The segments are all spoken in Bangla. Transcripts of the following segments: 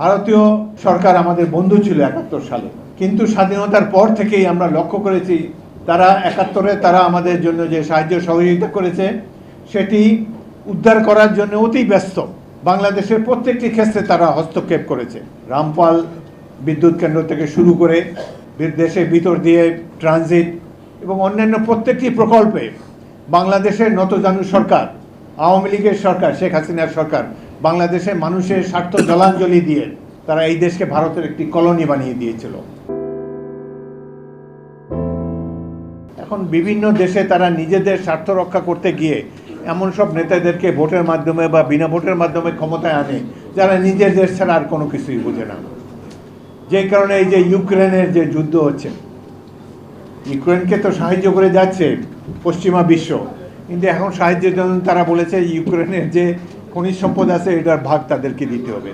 ভারতীয় সরকার আমাদের বন্ধু ছিল একাত্তর সালে। কিন্তু স্বাধীনতার পর থেকেই আমরা লক্ষ্য করেছি, তারা একাত্তরে, তারা আমাদের জন্য যে সাহায্য সহযোগিতা করেছে, সেটি উদ্ধার করার জন্য অতি ব্যস্ত। বাংলাদেশের প্রত্যেকটি ক্ষেত্রে তারা হস্তক্ষেপ করেছে। রামপাল বিদ্যুৎ কেন্দ্র থেকে শুরু করে দেশের ভিতর দিয়ে ট্রানজিট এবং অন্যান্য প্রত্যেকটি প্রকল্পে বাংলাদেশের নতজানু সরকার, আওয়ামী লীগের সরকার, শেখ হাসিনার সরকার বাংলাদেশের মানুষের স্বার্থ জলাঞ্জলি দিয়ে তারা এই দেশকে ভারতের একটি কলোনি বানিয়ে দিয়েছিল। এখন বিভিন্ন দেশে তারা নিজেদের স্বার্থ রক্ষা করতে গিয়ে এমন সব নেতাদেরকে ভোটের মাধ্যমে বা বিনা ভোটের মাধ্যমে ক্ষমতায় আনে, যারা নিজের দেশ ছাড়া আর কোনো কিছুই বোঝে না। যে কারণে এই যে ইউক্রেনের যে যুদ্ধ হচ্ছে, ইউক্রেনকে তো সাহায্য করে যাচ্ছে পশ্চিমা বিশ্ব, কিন্তু এখন সাহায্যের জন্য তারা বলেছে ইউক্রেনের যে খনিজ সম্পদ আছে, এটার ভাগ তাদেরকে দিতে হবে।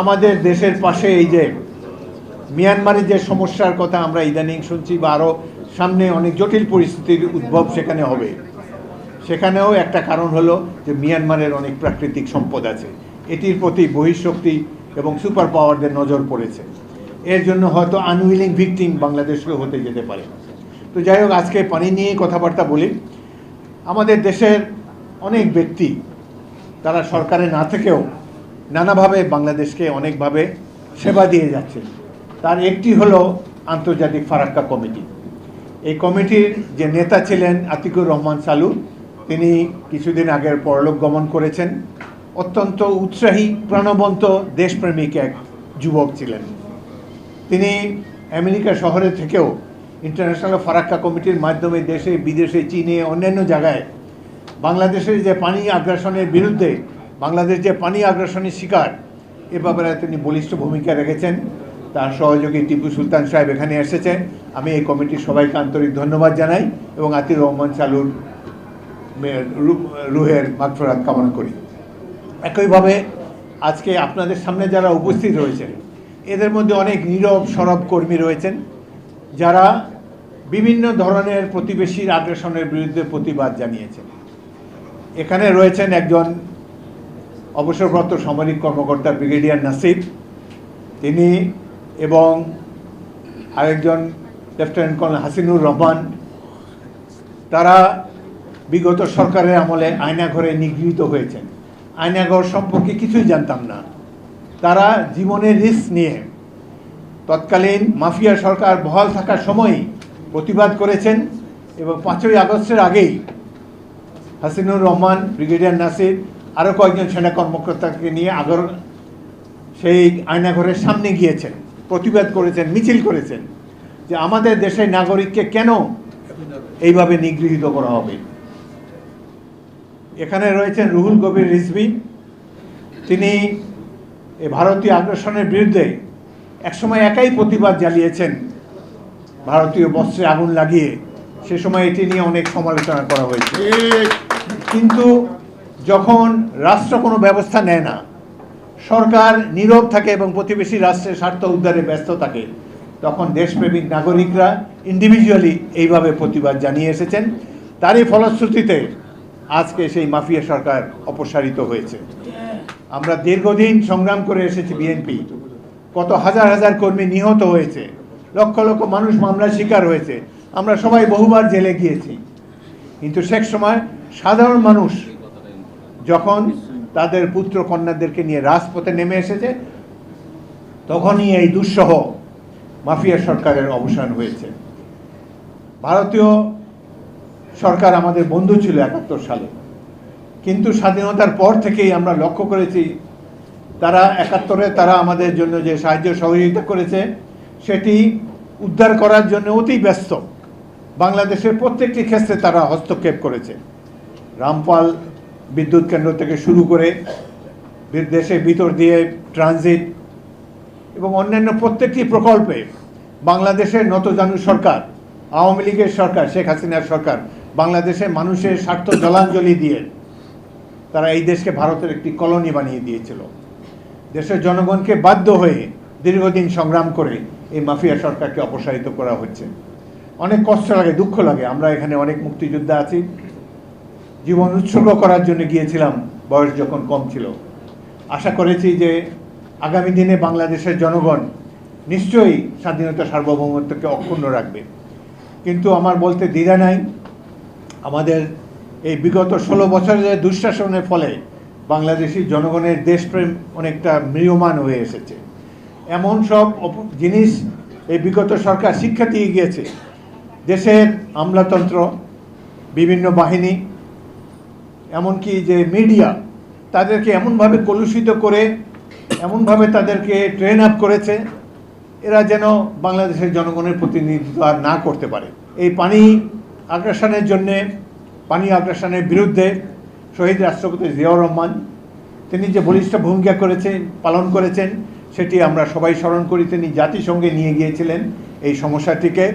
আমাদের দেশের পাশে এই যে মিয়ানমারের যে সমস্যার কথা আমরা ইদানিং শুনছি বা আরও সামনে অনেক জটিল পরিস্থিতির উদ্ভব সেখানে হবে। সেখানেও একটা কারণ হলো যে মিয়ানমারের অনেক প্রাকৃতিক সম্পদ আছে। এটির প্রতি বহিঃশক্তি এবং সুপার পাওয়ারদের নজর পড়েছে। এর জন্য হয়তো আনউইলিং ভিকটিম বাংলাদেশকে হতে যেতে পারে। তো যাই হোক, আজকে পানি নিয়ে কথাবার্তা বলি। আমাদের দেশের অনেক ব্যক্তি তারা সরকারে না থেকেও নানাভাবে বাংলাদেশকে অনেকভাবে সেবা দিয়ে যাচ্ছে। তার একটি হলো আন্তর্জাতিক ফারাক্কা কমিটি। এই কমিটির যে নেতা ছিলেন আতিকুর রহমান সালু, তিনি কিছুদিন আগের পরলোক গমন করেছেন। অত্যন্ত উৎসাহী, প্রাণবন্ত, দেশপ্রেমিক এক যুবক ছিলেন। তিনি আমেরিকা শহরে থেকেও ইন্টারন্যাশনাল ফারাক্কা কমিটির মাধ্যমে দেশে, বিদেশে, চীনে, অন্যান্য জায়গায় বাংলাদেশের যে পানি আগ্রাসনের বিরুদ্ধে, বাংলাদেশ যে পানি আগ্রাসনের শিকার, এ ব্যাপারে তিনি বলিষ্ঠ ভূমিকা রেখেছেন। তার সহযোগী টিপু সুলতান সাহেব এখানে এসেছেন। আমি এই কমিটির সবাইকে আন্তরিক ধন্যবাদ জানাই এবং আতির রহমান চালুর রুহের মাগফরাত কামনা করি। একইভাবে আজকে আপনাদের সামনে যারা উপস্থিত রয়েছেন, এদের মধ্যে অনেক নীরব সরব কর্মী রয়েছেন, যারা বিভিন্ন ধরনের প্রতিবেশীর আগ্রাসনের বিরুদ্ধে প্রতিবাদ জানিয়েছেন। এখানে রয়েছেন একজন অবসরপ্রাপ্ত সামরিক কর্মকর্তা ব্রিগেডিয়ার নাসির। তিনি এবং আরেকজন লেফটেন্যান্ট কর্নেল হাসিনুর রহমান। তারা বিগত সরকারের আমলে আয়নাঘরে নিগৃহীত হয়েছেন। আয়নাঘর সম্পর্কে কিছুই জানতাম না। তারা জীবনের রিস্ক নিয়ে তৎকালীন মাফিয়া সরকার বহাল থাকার সময়ই প্রতিবাদ করেছেন এবং পাঁচই আগস্টের আগেই হাসিনুর রহমান, ব্রিগেডিয়ার নাসির আরও কয়েকজন সেনা কর্মকর্তাকে নিয়ে আগর সেই আয়নাঘরের সামনে গিয়েছেন, প্রতিবাদ করেছেন, মিছিল করেছেন যে আমাদের দেশের নাগরিককে কেন এইভাবে নিগৃহীত করা হবে। এখানে রয়েছেন রুহুল কবির রিজভি। তিনি ভারতীয় আগ্রাসনের বিরুদ্ধে একসময় একাই প্রতিবাদ জ্বালিয়েছেন ভারতীয় বস্ত্রে আগুন লাগিয়ে। সে সময় এটি নিয়ে অনেক সমালোচনা করা হয়েছে। কিন্তু যখন রাষ্ট্র কোনো ব্যবস্থা নেয় না, সরকার নীরব থাকে এবং প্রতিবেশী রাষ্ট্রের স্বার্থ উদ্ধারে ব্যস্ত থাকে, তখন দেশপ্রেমিক নাগরিকরা ইন্ডিভিজুয়ালি এইভাবে প্রতিবাদ জানিয়ে এসেছেন। তারই ফলশ্রুতিতে আজকে সেই মাফিয়া সরকার অপসারিত হয়েছে। আমরা দীর্ঘদিন সংগ্রাম করে এসেছি বিএনপি কত হাজার হাজার কর্মী নিহত হয়েছে। লক্ষ লক্ষ মানুষ মামলার শিকার হয়েছে। আমরা সবাই বহুবার জেলে গিয়েছি। কিন্তু শেষ সময় সাধারণ মানুষ যখন তাদের পুত্র কন্যাদেরকে নিয়ে রাজপথে নেমে এসেছে, তখনই এই দুঃসহ মাফিয়া সরকারের অবসান হয়েছে। ভারতীয় সরকার আমাদের বন্ধু ছিল একাত্তর সালে। কিন্তু স্বাধীনতার পর থেকেই আমরা লক্ষ্য করেছি, তারা একাত্তরে তারা আমাদের জন্য যে সাহায্য সহযোগিতা করেছে, সেটি উদ্ধার করার জন্য অতি ব্যস্ত। বাংলাদেশের প্রত্যেকটি ক্ষেত্রে তারা হস্তক্ষেপ করেছে। রামপাল বিদ্যুৎ কেন্দ্র থেকে শুরু করে দেশের ভিতর দিয়ে ট্রানজিট এবং অন্যান্য প্রত্যেকটি প্রকল্পে বাংলাদেশের নতজানু সরকার, আওয়ামী লীগের সরকার, শেখ হাসিনার সরকার, বাংলাদেশের মানুষের স্বার্থ জলাঞ্জলি দিয়ে তারা এই দেশকে ভারতের একটি কলোনি বানিয়ে দিয়েছিল। দেশের জনগণকে বাধ্য হয়ে দীর্ঘদিন সংগ্রাম করে এই মাফিয়া সরকারকে অপসারিত করা হচ্ছে। অনেক কষ্ট লাগে, দুঃখ লাগে। আমরা এখানে অনেক মুক্তিযোদ্ধা আছি। জীবন উৎসর্গ করার জন্য গিয়েছিলাম, বয়স যখন কম ছিল। আশা করেছি যে আগামী দিনে বাংলাদেশের জনগণ নিশ্চয়ই স্বাধীনতা সার্বভৌমত্বকে অক্ষুণ্ণ রাখবে। কিন্তু আমার বলতে দ্বিধা নাই। আমাদের এই বিগত ষোলো বছরের দুঃশাসনের ফলে বাংলাদেশি জনগণের দেশপ্রেম অনেকটা ম্রিয়মান হয়ে এসেছে। এমন সব জিনিস এই বিগত সরকার শিক্ষা দিয়ে গিয়েছে। দেশের আমলাতন্ত্র, বিভিন্ন বাহিনী এমনকি যে মিডিয়া, তাদেরকে এমনভাবে কলুষিত করে, এমনভাবে তাদেরকে ট্রেন আপ করেছে, এরা যেন বাংলাদেশের জনগণের প্রতিনিধিত্ব আর না করতে পারে। এই পানি আগ্রাসনের জন্যে, পানি আগ্রাসনের বিরুদ্ধে শহীদ রাষ্ট্রপতি জিয়াউর রহমান, তিনি যে বলিষ্ঠ ভূমিকা করেছেন, পালন করেছেন, সেটি আমরা সবাই স্মরণ করি, তিনি জাতিসংঘে নিয়ে গিয়েছিলেন এই সমস্যাটিকে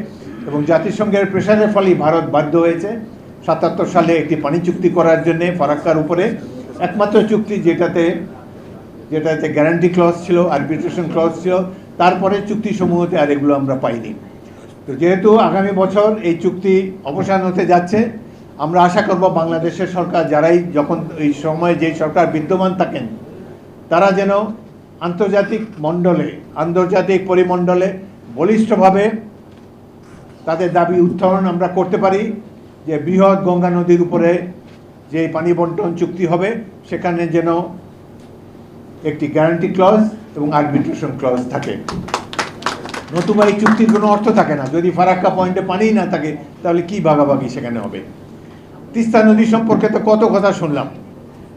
এবং জাতিসংঘের প্রেশারের ফলেই ভারত বাধ্য হয়েছে। সাতাত্তর সালে একটি পানি চুক্তি করার জন্য ফারাক্কার উপরে একমাত্র চুক্তি যেটাতে যেটাতে গ্যারান্টি ক্লজ ছিল আরবিট্রেশন ক্লজ ছিল, তারপরে চুক্তিসমূহতে আর এগুলো আমরা পাইনি। তো যেহেতু আগামী বছর এই চুক্তি অবসান হতে যাচ্ছে, আমরা আশা করব বাংলাদেশের সরকার যারাই যখন এই সময়ে যে সরকার বিদ্যমান থাকেন, তারা যেন আন্তর্জাতিক মণ্ডলে, আন্তর্জাতিক পরিমণ্ডলে বলিষ্ঠভাবে তাদের দাবি উত্থাপন আমরা করতে পারি। যে বৃহৎ গঙ্গা নদীর উপরে যে পানি বন্টন চুক্তি হবে, সেখানে যেন একটি গ্যারান্টি ক্লজ এবং আরবিট্রেশন ক্লজ থাকে। নতুবা এই চুক্তির কোনো অর্থ থাকে না। যদি ফারাক্কা পয়েন্টে পানিই না থাকে, তাহলে কি ভাগাভাগি সেখানে হবে? তিস্তা নদী সম্পর্কে তো কত কথা শুনলাম।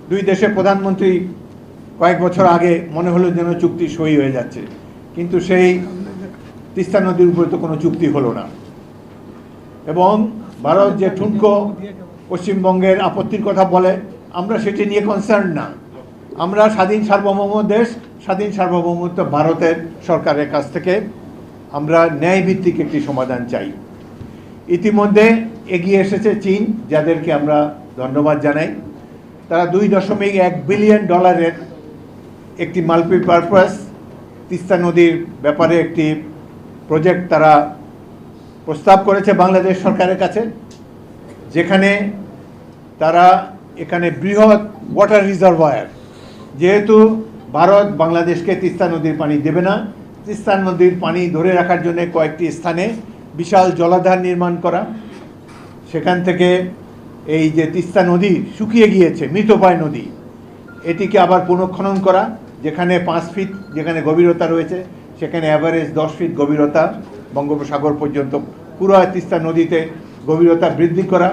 দুই দেশের প্রধানমন্ত্রী কয়েক বছর আগে মনে হলো যেন চুক্তি সই হয়ে যাচ্ছে। কিন্তু সেই তিস্তা নদীর উপরে তো কোনো চুক্তি হলো না। এবং ভারত যে ঠুনকো পশ্চিমবঙ্গের আপত্তির কথা বলে, আমরা সেটি নিয়ে কনসার্ন না। আমরা স্বাধীন সার্বভৌম দেশ, স্বাধীন সার্বভৌমত্ব ভারতের সরকারের কাছ থেকে আমরা ন্যায়ভিত্তিক একটি সমাধান চাই। ইতিমধ্যে এগিয়ে এসেছে চীন, যাদেরকে আমরা ধন্যবাদ জানাই। তারা দুই দশমিক এক বিলিয়ন ডলারের একটি মাল্টিপারপাস তিস্তা নদীর ব্যাপারে একটি প্রজেক্ট তারা প্রস্তাব করেছে বাংলাদেশ সরকারের কাছে, যেখানে তারা এখানে বৃহৎ ওয়াটার রিজার্ভয়ার যেহেতু ভারত বাংলাদেশকে তিস্তা নদীর পানি দেবে না, তিস্তা নদীর পানি ধরে রাখার জন্য কয়েকটি স্থানে বিশাল জলাধার নির্মাণ করা, সেখান থেকে এই যে তিস্তা নদী শুকিয়ে গিয়েছে মৃতপায় নদী, এটিকে আবার পুনঃখনন করা, যেখানে পাঁচ ফিট যেখানে গভীরতা রয়েছে, সেখানে অ্যাভারেজ দশ ফিট গভীরতা বঙ্গোপসাগর পর্যন্ত পুরো তিস্তা নদীতে গভীরতা বৃদ্ধি করা।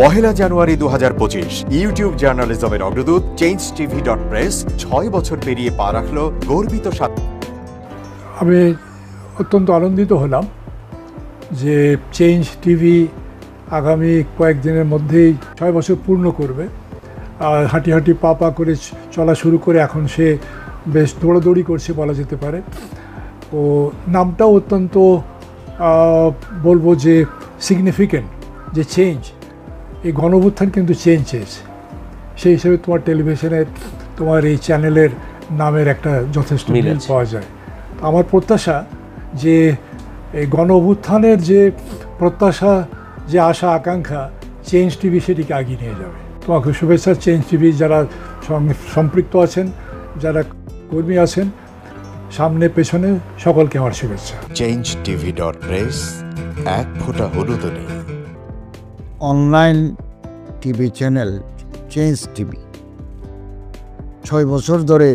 পহেলা জানুয়ারি দু হাজার পঁচিশ ইউটিউব জার্নালিজমের অগ্রদূত চেঞ্জ টিভি ডট প্রেস ছয় বছর পেরিয়ে পা রাখল গর্বিত সাত আমি অত্যন্ত আনন্দিত হলাম যে চেঞ্জ টিভি আগামী কয়েকদিনের মধ্যেই ছয় বছর পূর্ণ করবে। হাঁটি হাঁটি পা পা করে চলা শুরু করে এখন সে বেশ দৌড়াদৌড়ি করছে বলা যেতে পারে। ও নামটাও অত্যন্ত বলব যে সিগনিফিকেন্ট যে চেঞ্জ এই গণভুত্থান কিন্তু চেঞ্জ চেয়েছে সেই হিসেবে তোমার টেলিভিশনের তোমার এই চ্যানেলের নামের একটা যথেষ্ট মিল পাওয়া যায়। আমার প্রত্যাশা যে এই গণ অভ্যুত্থানের যে প্রত্যাশা যে আশা আকাঙ্ক্ষা চেঞ্জ টিভি সেটিকে এগিয়ে নিয়ে যাবে। তোমাকে শুভেচ্ছা চেঞ্জ টিভি যারা সঙ্গে সম্পৃক্ত আছেন যারা কর্মী আছেন সামনে পেছনে সকলকে আমার শুভেচ্ছা। চেঞ্জ টিভি ডট প্রেস এক ফোঁটা হলুদ নেই। Online TV channel change TV ছয় বছর ধরে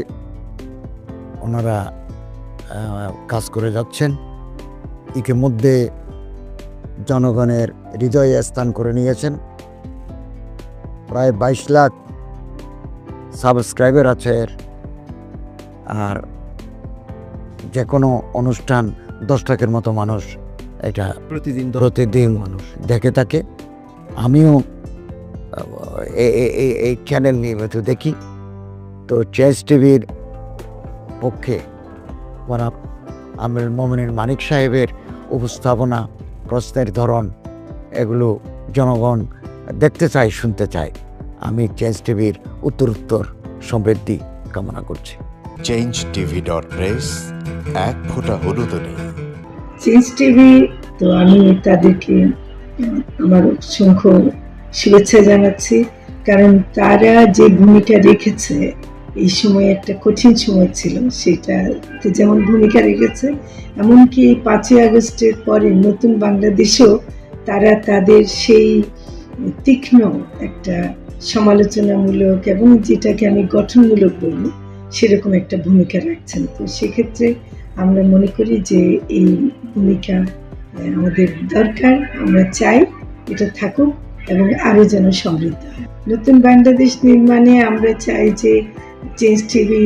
ওনারা কাজ করে যাচ্ছেন। ইতিমধ্যে জনগণের হৃদয়ে স্থান করে নিয়েছেন। প্রায় বাইশ লাখ সাবস্ক্রাইবার আছে এর। আর যে কোনো অনুষ্ঠান দশ লাখের মতো মানুষ এটা প্রতিদিন প্রতিদিন মানুষ দেখে থাকে আমিও এই চ্যানেল নিয়মিত দেখি তো চেস টিভির পক্ষে ওরা আমির মোমিনের মানিক সাহেবের উপস্থাপনা প্রশ্নের ধরন এগুলো জনগণ দেখতে চাই শুনতে চাই। আমি চেঞ্জ টিভির উত্তর উত্তর সমৃদ্ধি কামনা করছি। চেঞ্জ টিভি ডট প্রেস এক ফোঁটা হলুদ নেই চেঞ্জ টিভি তো আমি তাদেরকে আমার অসংখ্য শুভেচ্ছা জানাচ্ছি। কারণ তারা যে ভূমিকা রেখেছে এই সময় একটা কঠিন সময় ছিল সেটাতে যেমন ভূমিকা রেখেছে এমনকি পাঁচই আগস্টের পরে নতুন বাংলাদেশেও তারা তাদের সেই তীক্ষ্ণ একটা সমালোচনামূলক এবং যেটাকে আমি গঠনমূলক বলব সেরকম একটা ভূমিকা রাখছেন। তো সেক্ষেত্রে আমরা মনে করি যে এই ভূমিকা আমাদের দরকার। আমরা চাই এটা থাকুক এবং আরও যেন সমৃদ্ধ হয়। নতুন বাংলাদেশ নির্মাণে আমরা চাই যে চেঞ্জ টিভি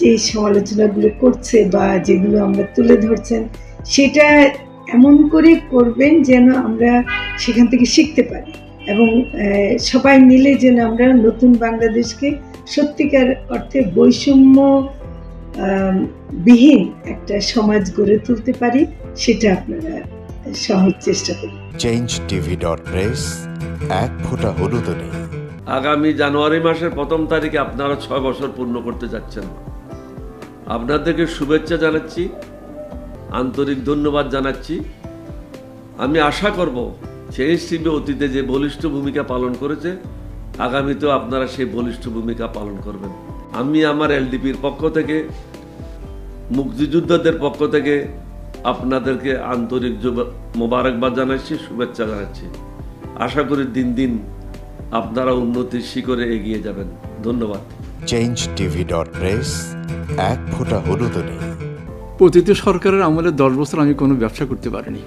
যে সমালোচনাগুলো করছে বা যেগুলো আমরা তুলে ধরছেন, সেটা এমন করে করবেন যেন আমরা সেখান থেকে শিখতে পারি। এবং সবাই মিলে যেন আমরা নতুন বাংলাদেশকে সত্যিকার অর্থে বৈষম্য বিহীন একটা সমাজ গড়ে তুলতে পারি সেটা আপনারা সহজ চেষ্টা করুন। চেঞ্জ টিভি ডট প্রেস এক ফোঁটা হলুদ নেই। আগামী জানুয়ারি মাসের প্রথম তারিখে আপনারা ছয় বছর পূর্ণ করতে যাচ্ছেন। আপনাদেরকে শুভেচ্ছা জানাচ্ছি। আন্তরিক ধন্যবাদ জানাচ্ছি। আমি আশা করব চেঞ্জ টিভি অতীতে যে বলিষ্ঠ ভূমিকা পালন করেছে, আগামীতেও আপনারা সেই বলিষ্ঠ ভূমিকা পালন করবেন। আমি আমার এলডিপির পক্ষ থেকে, মুক্তিযোদ্ধাদের পক্ষ থেকে আপনাদেরকে আন্তরিক মোবারকবাদ জানাচ্ছি, শুভেচ্ছা জানাচ্ছি। আশা করি দিন দিন আপনারা উন্নতির শিখরে এগিয়ে যাবেন। ধন্যবাদ। চেঞ্জ টিভি ডট প্রেস এক ফোঁটা হলুদ নেই। অতীত সরকারের আমলে দশ বছর আমি কোনো ব্যবসা করতে পারিনি।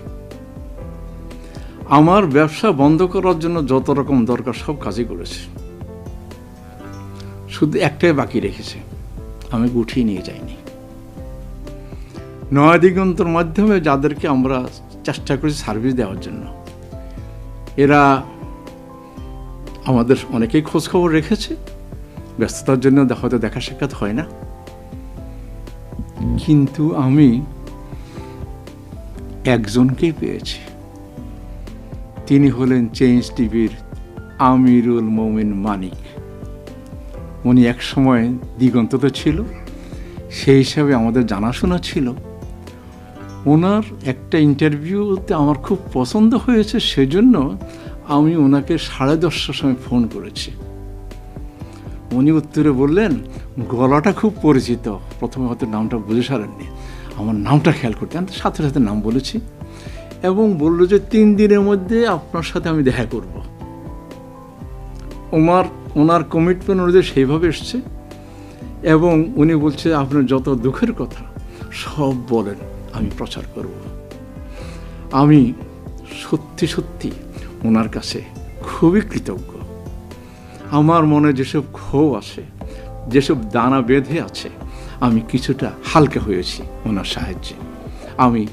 আমার ব্যবসা বন্ধ করার জন্য যত রকম দরকার সব কাজই করেছে। শুধু একটাই বাকি রেখেছে, আমি গুছিয়ে নিয়ে যাইনি। নয়া দিগন্তর মাধ্যমে যাদেরকে আমরা চেষ্টা করেছি সার্ভিস দেওয়ার জন্য, এরা আমাদের অনেকেই খোঁজখবর রেখেছে, ব্যস্ততার জন্য হয়তো দেখা সাক্ষাৎ হয় না। কিন্তু আমি একজনকেই পেয়েছি। তিনি হলেন চেঞ্জ টিভির আমিরুল মমিন মানিক। উনি এক সময় দিগন্ততে ছিল, সেই হিসাবে আমাদের জানাশোনা ছিল। ওনার একটা ইন্টারভিউতে আমার খুব পছন্দ হয়েছে, সেজন্য আমি ওনাকে সাড়ে দশটার সময় ফোন করেছি। উনি উত্তরে বললেন, গলাটা খুব পরিচিত। প্রথমে হয়তো নামটা বুঝে সারেননি। আমার নামটা খেয়াল করতে আমি সাথে সাথে নাম বলেছি এবং বলল যে, তিন দিনের মধ্যে আপনার সাথে আমি দেখা করব। ওমার ওনার কমিটমেন্ট অনুযায়ী সেইভাবে এসছে এবং উনি বলছে, আপনার যত দুঃখের কথা, সব বলেন, আমি প্রচার করব। আমি সত্যি সত্যি ওনার কাছে খুবই কৃতজ্ঞ। আমার মনে যেসব ক্ষোভ আছে যেসব দানা বেঁধে আছে, আমি কিছুটা হালকা হয়েছি ওনার সাহায্যে। আমি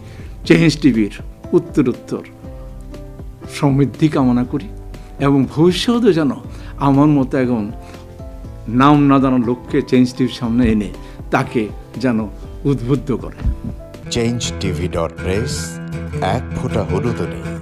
চেঞ্জ টিভির উত্তর উত্তর সমৃদ্ধি কামনা করি এবং ভবিষ্যতে যেন আমার মতো এখন নাম না জানা লোককে চেঞ্জ টিভির সামনে এনে তাকে যেন উদ্বুদ্ধ করে। চেঞ্জ টিভি ডট প্রেস এক ফোঁটা হলুদ নেই।